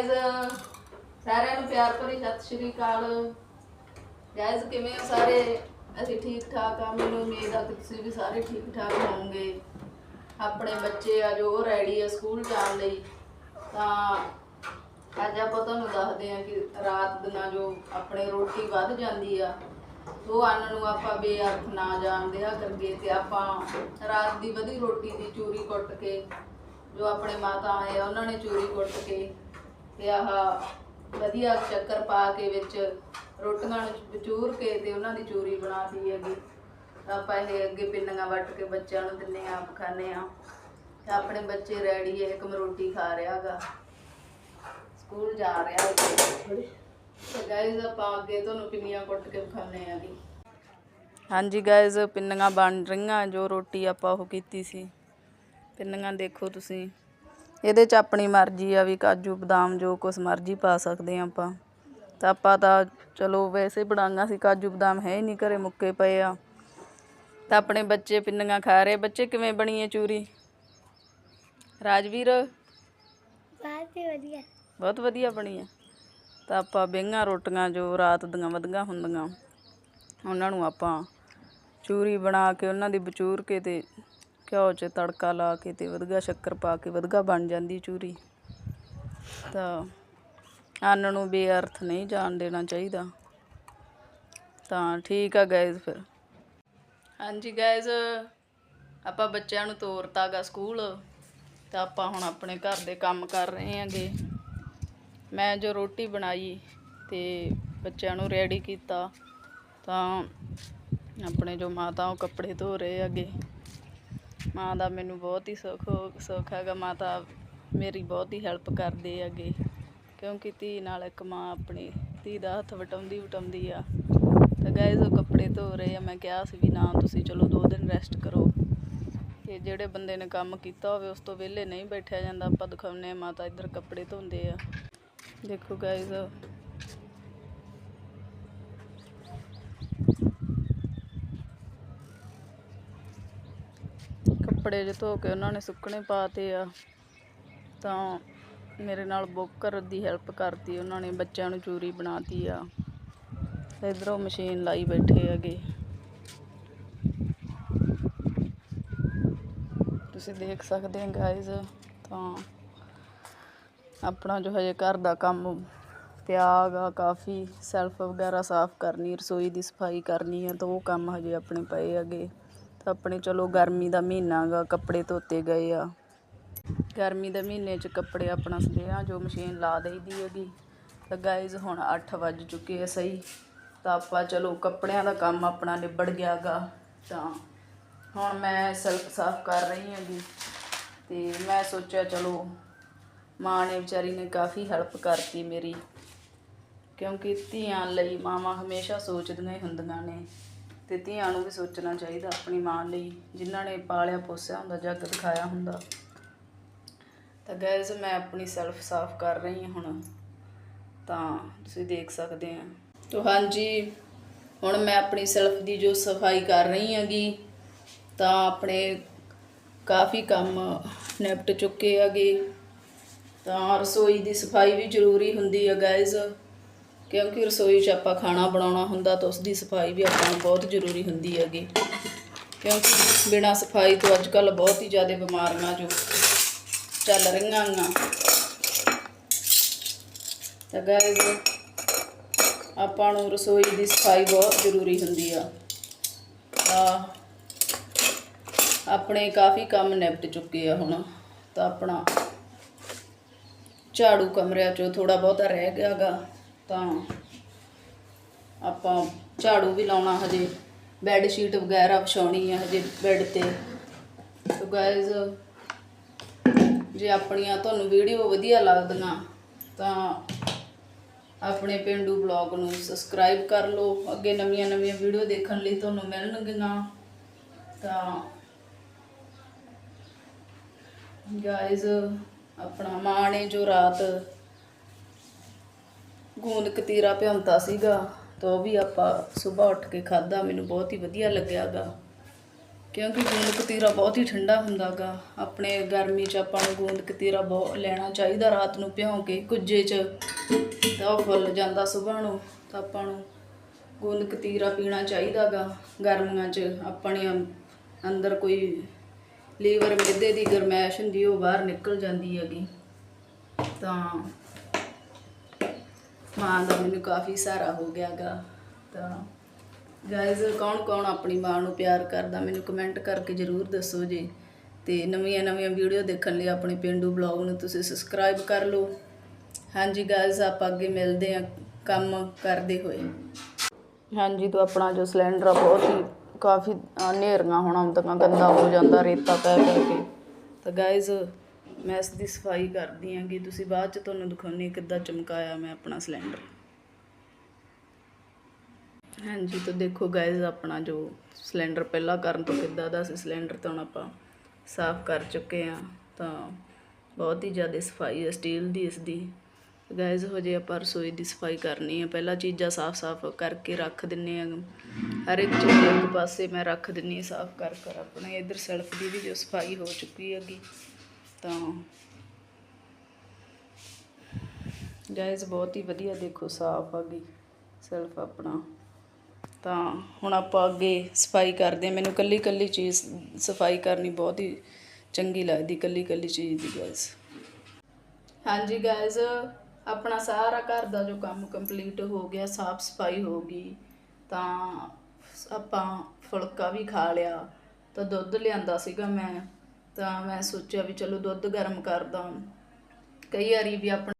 Guys ਸਾਰਿਆਂ ਨੂੰ ਪਿਆਰ ਭਰੀ ਸਤਿ ਸ਼੍ਰੀ ਅਕਾਲ। ਗਾਇਜ਼ ਕਿਵੇਂ ਹੋ ਸਾਰੇ? ਅਸੀਂ ਠੀਕ ਠਾਕ ਆ, ਮੈਨੂੰ ਉਮੀਦ ਆ ਕਿ ਤੁਸੀਂ ਵੀ ਸਾਰੇ ਠੀਕ ਠਾਕ ਹੋਵੋਗੇ। ਆਪਣੇ ਬੱਚੇ ਆ, ਜੋ ਰੈਡੀ ਆ ਸਕੂਲ ਜਾਣ ਲਈ। ਤਾਂ ਅੱਜ ਆਪਾਂ ਤੁਹਾਨੂੰ ਦੱਸਦੇ ਆ ਕਿ ਰਾਤ ਦਿਨਾਂ ਜੋ ਆਪਣੇ ਰੋਟੀ ਵੱਧ ਜਾਂਦੀ ਆ, ਉਹ ਅੰਨ ਨੂੰ ਆਪਾਂ ਬੇਅਰਥ ਨਾ ਜਾਣ ਦਿਆ ਕਰਕੇ ਤੇ ਆਪਾਂ ਰਾਤ ਦੀ ਵਧੀ ਰੋਟੀ ਦੀ ਚੂਰੀ ਕੁੱਟ ਕੇ, ਜੋ ਆਪਣੇ ਮਾਤਾ ਆਏ ਆ, ਉਹਨਾਂ ਨੇ ਚੂਰੀ ਕੁੱਟ ਕੇ ਤੇ ਆਹ ਵਧੀਆ ਸ਼ੱਕਰ ਪਾ ਕੇ ਵਿੱਚ ਰੋਟੀਆਂ ਨੂੰ ਵਿਚੂਰ ਕੇ ਤੇ ਉਹਨਾਂ ਦੀ ਚੂਰੀ ਬਣਾਤੀ ਹੈਗੀ। ਆਪਾਂ ਇਹ ਅੱਗੇ ਪਿੰਨੀਆਂ ਵੱਟ ਕੇ ਬੱਚਿਆਂ ਨੂੰ ਦਿੰਨੇ ਆ ਆਪ ਖਾਣੇ ਆ ਆਪਣੇ ਬੱਚੇ ਰੈਡੀ ਹੈ, ਇੱਕ ਰੋਟੀ ਖਾ ਰਿਹਾਗਾ ਸਕੂਲ ਜਾ ਰਿਹਾ ਹੈ। ਤੇ ਗਾਇਜ਼ ਆਪਾਂ ਅੱਗੇ ਤੁਹਾਨੂੰ ਪਿੰਨੀਆਂ ਕੁੱਟ ਕੇ ਖਾਣੇ ਜੀ। ਹਾਂਜੀ ਗਾਇਜ਼ ਪਿੰਨੀਆਂ ਬਣ ਰਹੀਆਂ, ਜੋ ਰੋਟੀ ਆਪਾਂ ਉਹ ਕੀਤੀ ਸੀ। ਪਿੰਨੀਆਂ ਦੇਖੋ ਤੁਸੀਂ। ਇਹਦੇ ਚ ਆਪਣੀ ਮਰਜ਼ੀ ਆ ਵੀ ਕਾਜੂ ਬਦਾਮ ਜੋ ਕੁਛ ਮਰਜ਼ੀ ਪਾ ਸਕਦੇ ਆ ਆਪਾਂ। ਤਾਂ ਆਪਾਂ ਤਾਂ ਚਲੋ ਵੈਸੇ ਬਣਾਈਆਂ ਸੀ ਕਾਜੂ ਬਦਾਮ ਹੈ ਹੀ ਨਹੀਂ ਘਰੇ ਮੁੱਕੇ ਪਏ ਆ। ਤਾਂ ਆਪਣੇ ਬੱਚੇ ਪਿੰਨੀਆਂ ਖਾ ਰਹੇ। ਬੱਚੇ ਕਿਵੇਂ ਬਣੀ ਹੈ ਚੂਰੀ? ਰਾਜਵੀਰ? ਬਹੁਤ ਹੀ ਵਧੀਆ। ਬਹੁਤ ਵਧੀਆ ਬਣੀ ਆ। ਤਾਂ ਆਪਾਂ ਬੇਂਗਾ ਰੋਟੀਆਂ ਜੋ ਰਾਤ ਦੀਆਂ ਵਧੀਆਂ ਹੁੰਦੀਆਂ ਉਹਨਾਂ ਨੂੰ ਆਪਾਂ ਚੂਰੀ ਬਣਾ ਕੇ ਉਹਨਾਂ ਦੀ ਬਚੂਰ ਕੇ ਤੇ ਘਿਓ 'ਚ ਤੜਕਾ ਲਾ ਕੇ ਤੇ ਵਧੀਆ ਸ਼ੱਕਰ ਪਾ ਕੇ ਵਧੀਆ ਬਣ ਜਾਂਦੀ ਚੂਰੀ? ਤਾਂ ਅੰਨ ਨੂੰ ਬੇਅਰਥ ਨਹੀਂ ਜਾਣ ਦੇਣਾ ਚਾਹੀਦਾ। ਤਾਂ ਠੀਕ ਆ ਗਾਇਜ਼ ਫਿਰ। ਹਾਂਜੀ ਗਾਇਜ਼ ਆਪਾਂ ਬੱਚਿਆਂ ਨੂੰ ਤੋਰਤਾਗਾ ਸਕੂਲ ਤਾਂ ਆਪਾਂ ਹੁਣ ਆਪਣੇ ਘਰ ਦੇ ਕੰਮ ਕਰ ਰਹੇ ਹਾਂਗੇ। ਮੈਂ ਜੋ ਰੋਟੀ ਬਣਾਈ ਤੇ ਬੱਚਿਆਂ ਨੂੰ ਰੈਡੀ ਕੀਤਾ। ਤਾਂ ਆਪਣੇ ਜੋ ਮਾਤਾ ਉਹ ਕੱਪੜੇ ਧੋ ਰਹੇ ਹੈਗੇ। ਮਾਂ ਦਾ ਮੈਨੂੰ ਬਹੁਤ ਹੀ ਸੁੱਖ ਸੁੱਖ ਹੈਗਾ ਮਾਤਾ ਮੇਰੀ ਬਹੁਤ ਹੀ ਹੈਲਪ ਕਰਦੇ ਹੈਗੇ। ਕਿਉਂਕਿ ਧੀ ਨਾਲ ਇੱਕ ਮਾਂ ਆਪਣੀ, ਧੀ ਦਾ ਹੱਥ ਵਟਾਉਂਦੀ ਵਟਾਉਂਦੀ ਆ। ਤਾਂ ਗਾਇਜ਼ ਉਹ ਕੱਪੜੇ ਧੋ ਰਹੇ ਆ, ਮੈਂ ਕਿਹਾ ਸੀ ਵੀ ਨਾ, ਤੁਸੀਂ ਚਲੋ ਦੋ ਦਿਨ ਰੈਸਟ ਕਰੋ। ਕਿ ਜਿਹੜੇ ਬੰਦੇ ਨੇ ਕੰਮ ਕੀਤਾ ਹੋਵੇ, ਉਸ ਤੋਂ ਵਿਹਲੇ ਨਹੀਂ ਬੈਠਿਆ ਜਾਂਦਾ, ਆਪਾਂ ਦਿਖਾਉਂਦੇ ਆ ਮਾਤਾ ਇੱਧਰ ਕੱਪੜੇ ਧੋਂਦੇ ਆ। ਦੇਖੋ ਗਾਇਜ਼ ਕੱਪੜੇ ਜੇ ਧੋ ਕੇ ਉਹਨਾਂ ਨੇ ਸੁੱਕਣੇ ਪਾਤੇ ਆ, ਤਾਂ ਮੇਰੇ ਨਾਲ ਬੋਕਰ ਦੀ ਹੈਲਪ ਕਰਤੀ, ਉਹਨਾਂ ਨੇ ਬੱਚਿਆਂ ਨੂੰ ਚੂਰੀ ਬਣਾਤੀ ਆ। ਤੇ ਇੱਧਰੋਂ ਮਸ਼ੀਨ ਲਾਈ ਬੈਠੇ ਹੈਗੇ। ਤੁਸੀਂ ਦੇਖ ਸਕਦੇ ਹੋ ਗਾਇਜ਼ ਤਾਂ ਆਪਣਾ ਜੋ ਹਜੇ ਘਰ ਦਾ ਕੰਮ ਪਿਆ ਆ, ਕਾਫੀ ਸੈਲਫ ਵਗੈਰਾ ਸਾਫ਼ ਕਰਨੀ, ਰਸੋਈ ਦੀ ਸਫ਼ਾਈ ਕਰਨੀ ਹੈ ਤਾਂ ਉਹ ਕੰਮ ਹਜੇ ਆਪਣੇ ਪਏ ਹੈਗੇ। ਤਾਂ ਆਪਣੇ ਚਲੋ ਗਰਮੀ ਦਾ ਮਹੀਨਾ ਗਾ, ਕੱਪੜੇ ਧੋਤੇ ਗਏ ਆ। ਗਰਮੀ ਦੇ ਮਹੀਨੇ 'ਚ ਕੱਪੜੇ ਆਪਣਾ ਸਪਰੇਆਂ ਜੋ ਮਸ਼ੀਨ ਲਾ ਦੇਈਦੀ ਹੈਗੀ। ਤਾਂ ਗਾਇਜ਼ ਹੁਣ 8 ਵੱਜ ਚੁੱਕੇ ਆ ਸਹੀ। ਤਾਂ ਆਪਾਂ ਚਲੋ ਕੱਪੜਿਆਂ ਦਾ ਕੰਮ ਆਪਣਾ ਨਿਬੜ ਗਿਆ ਗਾ। ਤਾਂ ਹੁਣ ਮੈਂ ਸੈਲਫ ਸਾਫ਼ ਕਰ ਰਹੀ ਹੈਗੀ। ਤੇ ਮੈਂ ਸੋਚਿਆ ਚਲੋ ਮਾਂ ਨੇ ਵਿਚਾਰੀ ਨੇ ਕਾਫੀ ਹੈਲਪ ਕਰਤੀ ਮੇਰੀ। ਕਿਉਂਕਿ ਧੀਆਂ ਲਈ ਮਾਵਾਂ ਹਮੇਸ਼ਾ ਸੋਚਦੀਆਂ ਹੀ ਹੁੰਦੀਆਂ ਨੇ। ਤੇ ਧੀਆਂ ਨੂੰ ਵੀ ਸੋਚਣਾ ਚਾਹੀਦਾ ਆਪਣੀ ਮਾਂ ਲਈ, ਜਿਨ੍ਹਾਂ ਨੇ ਪਾਲਿਆ ਪੋਸਿਆ ਹੁੰਦਾ, ਜੱਗ ਦਿਖਾਇਆ ਹੁੰਦਾ। ਤਾਂ ਗੈਸ ਮੈਂ ਆਪਣੀ ਸੈਲਫ ਸਾਫ਼ ਕਰ ਰਹੀ ਹਾਂ ਹੁਣ। ਤਾਂ ਤੁਸੀਂ ਦੇਖ ਸਕਦੇ ਆ। ਤੋ ਹਾਂਜੀ, ਹੁਣ ਮੈਂ ਆਪਣੀ ਸੈਲਫ ਦੀ ਜੋ ਸਫ਼ਾਈ ਕਰ ਰਹੀ ਹਾਂਗੀ, ਤਾਂ ਆਪਣੇ ਕਾਫੀ ਕੰਮ ਨਿਪਟ ਚੁੱਕੇ ਹੈਗੇ। ਤਾਂ ਰਸੋਈ ਦੀ ਸਫ਼ਾਈ ਵੀ ਜ਼ਰੂਰੀ ਹੁੰਦੀ ਹੈ ਗਾਇਜ਼ ਕਿਉਂਕਿ ਰਸੋਈ 'ਚ ਆਪਾਂ ਖਾਣਾ ਬਣਾਉਣਾ ਹੁੰਦਾ ਤਾਂ ਉਸ ਦੀ ਸਫ਼ਾਈ ਵੀ ਆਪਾਂ ਨੂੰ ਬਹੁਤ ਜ਼ਰੂਰੀ ਹੁੰਦੀ ਹੈਗੀ। ਕਿਉਂਕਿ ਬਿਨਾਂ ਸਫ਼ਾਈ ਤੋਂ ਅੱਜ ਕੱਲ ਬਹੁਤ ਹੀ ਜ਼ਿਆਦਾ ਬਿਮਾਰੀਆਂ ਜੋ ਚੱਲ ਰਹੀਆਂ ਆਂ ਤਾਂ ਗਾਇਜ਼ ਆਪਾਂ ਨੂੰ ਰਸੋਈ ਦੀ ਸਫ਼ਾਈ ਬਹੁਤ ਜ਼ਰੂਰੀ ਹੁੰਦੀ ਆ। ਤਾਂ ਆਪਣੇ ਕਾਫੀ ਕੰਮ ਨਿਪਟ ਚੁੱਕੇ ਆ ਹੁਣ। ਤਾਂ ਆਪਣਾ ਝਾੜੂ ਕਮਰਿਆਂ 'ਚੋਂ ਥੋੜਾ ਬਹੁਤਾ ਰਹਿ ਗਿਆਗਾ। ਤਾਂ ਆਪਾਂ ਝਾੜੂ ਵੀ ਲਾਉਣਾ ਹਜੇ ਬੈੱਡ ਸ਼ੀਟ ਵਗੈਰਾ ਵਿਛਾਉਣੀ ਹੈ ਹਜੇ ਬੈੱਡ ਤੇ। ਸੋ ਗਾਇਜ਼ ਜੇ ਆਪਣੀਆਂ ਤੁਹਾਨੂੰ ਵੀਡੀਓ ਵਧੀਆ ਲੱਗਦੀਆਂ, ਤਾਂ ਆਪਣੇ ਪਿੰਡੂ ਬਲੌਗ ਨੂੰ ਸਬਸਕ੍ਰਾਈਬ ਕਰ ਲਓ। ਅੱਗੇ ਨਵੀਆਂ ਨਵੀਆਂ ਵੀਡੀਓ ਦੇਖਣ ਲਈ ਤੁਹਾਨੂੰ ਮਿਲਣਗੀਆਂ। ਤਾਂ ਗਾਇਜ਼ ਆਪਣਾ ਮਾਂ ਨੇ ਜੋ ਰਾਤ ਗੂੰਦ ਕਤੀਰਾ ਭਿਉਂਤਾ ਸੀਗਾ ਤਾਂ ਉਹ ਵੀ ਆਪਾਂ ਸਵੇਰ ਉੱਠ ਕੇ ਖਾਦਾ ਮੈਨੂੰ ਬਹੁਤ ਹੀ ਵਧੀਆ ਲੱਗਿਆਗਾ। ਕਿਉਂਕਿ ਗੂੰਦ ਕਤੀਰਾ ਬਹੁਤ ਹੀ ਠੰਡਾ ਹੁੰਦਾਗਾ। ਆਪਣੇ ਗਰਮੀ 'ਚ ਆਪਾਂ ਨੂੰ ਗੂੰਦ ਕਤੀਰਾ ਬਹੁਤ ਲੈਣਾ ਚਾਹੀਦਾ, ਰਾਤ ਨੂੰ ਭਿਉਂ ਕੇ ਕੁੱਜੇ 'ਚ, ਤਾਂ ਉਹ ਫੁੱਲ ਜਾਂਦਾ ਸੁਬਾਹ ਨੂੰ, ਤਾਂ ਆਪਾਂ ਨੂੰ ਗੂੰਦ ਕਤੀਰਾ ਪੀਣਾ ਚਾਹੀਦਾਗਾ। ਗਰਮੀਆਂ 'ਚ ਆਪਣੇ ਅੰਦਰ ਕੋਈ ਲੀਵਰ ਮਿੱਦੇ ਦੀ ਗਰਮੈਸ਼ ਹੁੰਦੀ, ਉਹ ਬਾਹਰ ਨਿਕਲ ਜਾਂਦੀ ਹੈਗੀ। ਤਾਂ ਮਾਂ ਦਾ ਮੈਨੂੰ ਕਾਫੀ ਸਹਾਰਾ ਹੋ ਗਿਆਗਾ ਤਾਂ ਗਾਇਜ਼ ਕੌਣ ਕੌਣ ਆਪਣੀ ਮਾਂ ਨੂੰ ਪਿਆਰ ਕਰਦਾ, ਮੈਨੂੰ ਕਮੈਂਟ ਕਰਕੇ ਜਰੂਰ ਦੱਸੋ ਜੀ। ਤੇ ਨਵੀਆਂ ਨਵੀਆਂ ਵੀਡੀਓ ਦੇਖਣ ਲਈ ਆਪਣੇ ਪਿੰਡੂ ਬਲੌਗ ਨੂੰ ਤੁਸੀਂ ਸਬਸਕ੍ਰਾਈਬ ਕਰ ਲਓ। ਹਾਂਜੀ ਗਾਇਜ਼ ਆਪਾਂ ਅੱਗੇ ਮਿਲਦੇ ਹਾਂ ਕੰਮ ਕਰਦੇ ਹੋਏ। ਹਾਂਜੀ, ਤਾਂ ਆਪਣਾ ਜੋ ਸਿਲੰਡਰ ਆ, ਬਹੁਤ ਹੀ ਕਾਫੀ ਹਨੇਰੀਆਂ ਹੋਣਾ ਹੁੰਦੀਆਂ ਗੰਦਾ ਹੋ ਜਾਂਦਾ, ਰੇਤਾ ਪੈ ਕਰਕੇ ਤਾਂ ਗਾਇਜ਼ ਮੈਂ ਇਸ ਦੀ ਸਫ਼ਾਈ ਕਰਦੀ ਆਂਗੀ ਤੁਸੀਂ ਬਾਅਦ ਚ ਤੁਹਾਨੂੰ ਦਿਖਾਉਣੀ ਕਿੱਦਾਂ ਚਮਕਾਇਆ ਮੈਂ ਆਪਣਾ ਸਿਲੰਡਰ। ਹਾਂਜੀ, ਤਾਂ ਦੇਖੋ ਗਾਇਜ਼ ਆਪਣਾ ਜੋ ਸਿਲੰਡਰ ਪਹਿਲਾਂ ਕਰਨ ਤੋਂ ਕਿੱਦਾਂ ਦਾ ਸੀ ਸਿਲੰਡਰ ਤਾਂ ਹੁਣ ਆਪਾਂ ਸਾਫ਼ ਕਰ ਚੁੱਕੇ ਆ ਤਾਂ ਬਹੁਤ ਹੀ ਜ਼ਿਆਦਾ ਸਫ਼ਾਈ ਹੈ ਸਟੀਲ ਦੀ ਇਸ ਦੀ। ਗਾਇਜ਼ ਹੋ ਜੇ ਆਪਾਂ ਰਸੋਈ ਦੀ ਸਫ਼ਾਈ ਕਰਨੀ ਹੈ। ਪਹਿਲਾਂ ਚੀਜ਼ਾਂ ਸਾਫ਼-ਸਾਫ਼ ਕਰਕੇ ਰੱਖ ਦਿੰਨੇ ਆ ਹਰ ਇੱਕ ਚੀਜ਼ ਇੱਕ ਪਾਸੇ ਮੈਂ ਰੱਖ ਦਿੰਨੀ ਹਾਂ ਸਾਫ਼ ਕਰ ਕਰ ਆਪਣੇ। ਇਧਰ ਸੈਲਫ ਦੀ ਵੀ ਜੋ ਸਫ਼ਾਈ ਹੋ ਚੁੱਕੀ ਹੈਗੀ। ਤਾਂ ਗਾਇਜ਼ ਬਹੁਤ ਹੀ ਵਧੀਆ ਦੇਖੋ ਸਾਫ਼ ਆ ਗਈ ਸੈਲਫ ਆਪਣਾ। ਤਾਂ ਹੁਣ ਆਪਾਂ ਅੱਗੇ ਸਫ਼ਾਈ ਕਰਦੇ ਹਾਂ। ਮੈਨੂੰ ਕੱਲੀ ਕੱਲੀ ਚੀਜ਼ ਸਫ਼ਾਈ ਕਰਨੀ ਬਹੁਤ ਹੀ ਚੰਗੀ ਲੱਗਦੀ ਕੱਲੀ ਕੱਲੀ ਚੀਜ਼ ਦੀ ਗਾਇਜ਼ ਹਾਂਜੀ ਗਾਇਜ਼ ਆਪਣਾ ਸਾਰਾ ਘਰ ਦਾ ਜੋ ਕੰਮ ਕੰਪਲੀਟ ਹੋ ਗਿਆ, ਸਾਫ਼ ਸਫ਼ਾਈ ਹੋ ਗਈ, ਤਾਂ ਆਪਾਂ ਫੁਲਕਾ ਵੀ ਖਾ ਲਿਆ, ਤਾਂ ਦੁੱਧ ਲਿਆਂਦਾ ਸੀਗਾ ਮੈਂ। ਤਾਂ ਮੈਂ ਸੋਚਿਆ ਵੀ ਚਲੋ ਦੁੱਧ ਗਰਮ ਕਰਦਾ ਕਈ ਵਾਰੀ ਵੀ ਆਪਣਾ